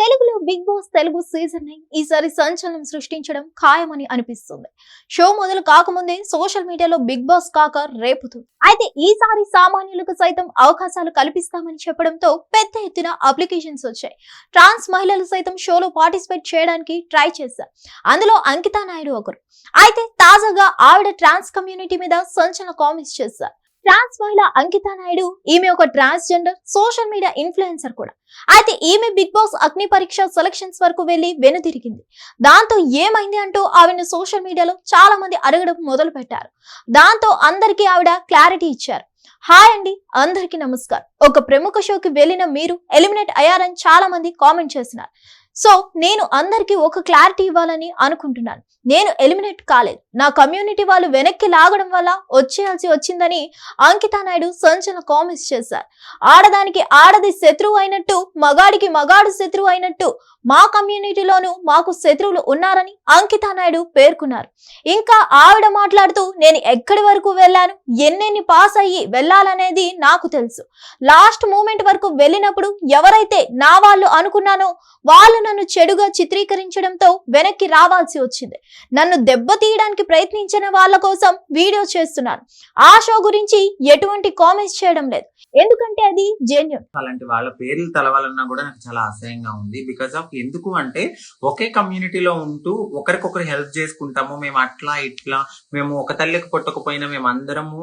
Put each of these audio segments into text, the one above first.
తెలుగులో big boss Telugu season nine ఈసారి సంచలనం సృష్టించడం ఖాయమని అనిపిస్తుంది. షో మొదలు కాకముందే సోషల్ మీడియాలో బిగ్ బాస్ కాక రేపుతూ. అయితే ఈసారి సామాన్యులకు సైతం అవకాశాలు కల్పిస్తామని చెప్పడంతో పెద్ద ఎత్తున అప్లికేషన్స్ వచ్చాయి. ట్రాన్స్ మహిళలు సైతం షోలో పార్టిసిపేట్ చేయడానికి ట్రై చేశారు. అందులో అంకితా నాయుడు ఒకరు. అయితే తాజాగా ఆవిడ ట్రాన్స్ కమ్యూనిటీ మీద సంచలన కామెంట్స్ చేశారు. ట్రాన్స్ మహిళ అంకితా నాయుడు ఈమె ఒక transgender social media influencer కూడా. అయితే ఈమె బిగ్ బాస్ అగ్ని పరీక్ష సెలక్షన్స్ వరకు వెళ్ళి వెనుతిరిగింది. దాంతో ఏమైంది అంటూ ఆవిడని సోషల్ మీడియాలో చాలా మంది అడగడం మొదలు పెట్టారు దాంతో అందరికీ ఆవిడ క్లారిటీ ఇచ్చారు. హాయ్ అండి అందరికీ నమస్కారం. ఒక ప్రముఖ షోకి వెళ్ళిన మీరు ఎలిమినేట్ అయ్యారని చాలా మంది కామెంట్ చేస్తున్నారు. సో నేను అందరికీ ఒక క్లారిటీ ఇవ్వాలని అనుకుంటున్నాను. నేను ఎలిమినేట్ కాలేదు. నా కమ్యూనిటీ వాళ్ళు వెనక్కి లాగడం వల్ల వచ్చేయాల్సి వచ్చిందని అంకితా నాయుడు సంచలన కామెంట్స్ చేశారు. ఆడదానికి ఆడది శత్రువు అయినట్టు మగాడికి మగాడు శత్రువు అయినట్టు మా కమ్యూనిటీలోనూ మాకు శత్రువులు ఉన్నారని అంకితా నాయుడు పేర్కొన్నారు. ఇంకా ఆవిడ మాట్లాడుతూ నేను ఎక్కడి వరకు వెళ్ళాను? ఎన్నెన్ని పాస్ అయ్యి వెళ్ళాలనేది నాకు తెలుసు. లాస్ట్ మూమెంట్ వరకు వెళ్ళినప్పుడు ఎవరైతే నా వాళ్ళు అనుకున్నానో వాళ్ళు నన్ను చెడుగా చిత్రీకరించడంతో వెనక్కి రావాల్సి వచ్చింది. నన్ను దెబ్బతీయడానికి ప్రయత్నించిన వాళ్ళ కోసం వీడియో చేస్తున్నాను ఆ షో గురించి ఎటువంటి కామెంట్స్ చేయడం లేదు. ఎందుకంటే అది జెన్యున్. అలాంటి వాళ్ళ పేర్లు తెలవాలన్నా కూడా నాకు చాలా అసహ్యంగా ఉంది. బికాస్ ఆఫ్ ఎందుకు అంటే ఒకే కమ్యూనిటీలో ఉంటూ ఒకరికొకరు హెల్ప్ చేసుకుంటాము మేము అట్లా ఇట్లా మేము ఒక తల్లికి పుట్టకపోయినా మేము అందరము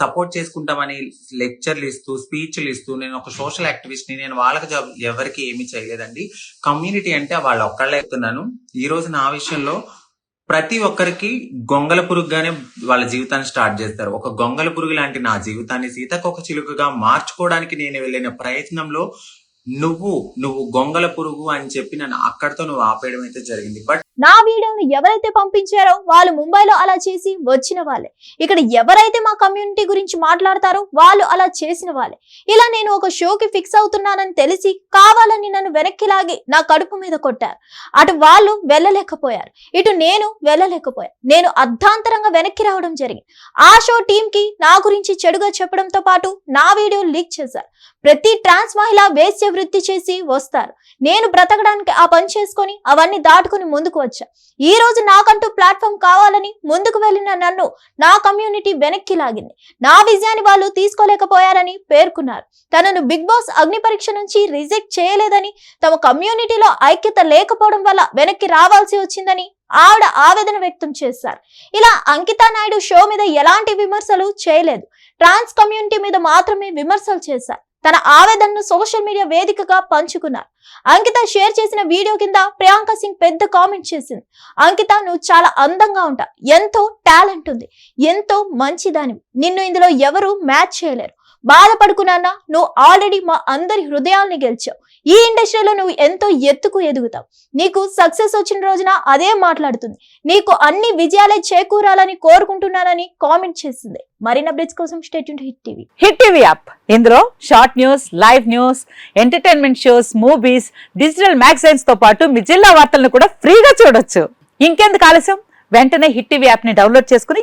సపోర్ట్ చేసుకుంటామని లెక్చర్లు ఇస్తూ స్పీచ్లు ఇస్తూ నేను ఒక సోషల్ యాక్టివిస్ట్ని నేను వాళ్ళకి జాబ్ ఎవరికి ఏమీ చేయలేదండి. కమ్యూనిటీ అంటే వాళ్ళు ఒక్కళ్ళే చెప్తున్నాను. ఈ రోజు నా విషయంలో ప్రతి ఒక్కరికి గొంగల పురుగుగానే వాళ్ళ జీవితాన్ని స్టార్ట్ చేస్తారు. ఒక గొంగల పురుగు లాంటి నా జీవితాన్ని సీతకొక చిలుకగా మార్చుకోవడానికి నేను వెళ్ళిన ప్రయత్నంలో నువ్వు నువ్వు గొంగల పురుగు అని చెప్పి నన్ను అక్కడితో నువ్వు ఆపేయడం అయితే జరిగింది. బట్ నా వీడియోను ఎవరైతే పంపించారో వాళ్ళు ముంబైలో అలా చేసి వచ్చిన వాళ్ళే. ఇక్కడ ఎవరైతే మా కమ్యూనిటీ గురించి మాట్లాడతారో వాళ్ళు అలా చేసిన వాళ్ళే. ఇలా నేను ఒక షోకి ఫిక్స్ అవుతున్నానని తెలిసి కావాలని నన్ను వెనక్కి లాగి నా కడుపు మీద కొట్టారు. అటు వాళ్ళు వెళ్ళలేకపోయారు. ఇటు నేను వెళ్ళలేకపోయాను. నేను అర్ధాంతరంగా వెనక్కి రావడం జరిగింది. ఆ షో టీం కి నా గురించి చెడుగా చెప్పడంతో పాటు నా వీడియో లీక్ చేశారు. ప్రతి ట్రాన్స్ మహిళ వేశ్య వృత్తి చేసి వస్తారు. నేను బ్రతకడానికి ఆ పని చేసుకొని అవన్నీ దాటుకొని ముందుకు వచ్చా. ఈ రోజు నాకంటూ ప్లాట్ఫామ్ కావాలని ముందుకు వెళ్ళిన నన్ను నా కమ్యూనిటీ వెనక్కి లాగింది. నా విజయాన్ని వాళ్ళు తీసుకోలేకపోయారని పేర్కొన్నారు. తనను బిగ్ బాస్ అగ్ని పరీక్ష నుంచి రిజెక్ట్ చేయలేదని తమ కమ్యూనిటీలో ఐక్యత లేకపోవడం వల్ల వెనక్కి రావాల్సి వచ్చిందని ఆవిడ ఆవేదన వ్యక్తం చేశారు. ఇలా అంకితా నాయుడు షో మీద ఎలాంటి విమర్శలు చేయలేదు. ట్రాన్స్ కమ్యూనిటీ మీద మాత్రమే విమర్శలు చేశారు. తన ఆవేదనను సోషల్ మీడియా వేదికగా పంచుకున్నారు. అంకిత షేర్ చేసిన వీడియో కింద ప్రియాంక సింగ్ పెద్ద కామెంట్ చేసింది. అంకిత నువ్వు చాలా అందంగా ఉంటా ఎంతో టాలెంట్ ఉంది. ఎంతో మంచిదాని నిన్ను ఇందులో ఎవరు మ్యాచ్ చేయలేరు. బాధపడుకున్నా నువ్వు ఆల్రెడీ మా అందరి హృదయాల్ని గెలిచావు. ఈ ఇండస్ట్రీలో నువ్వు ఎంతో ఎత్తుకు ఎదుగుతావు. నీకు సక్సెస్ వచ్చిన రోజున అదే మాట్లాడుతుంది. నీకు అన్ని విజయాలే చేకూరాలని కోరుకుంటున్నానని కామెంట్ చేసింది మరిన్ని అప్డేట్స్ కోసం state hit TV hit TV app ఇందులో short news live news entertainment shows movies digital మ్యాగజైన్స్తో పాటు మీ జిల్లా వార్తలను కూడా ఫ్రీగా చూడొచ్చు. ఇంకెందుకు ఆలస్యం? వెంటనే హిట్ టీవీ యాప్ని డౌన్లోడ్ చేసుకుని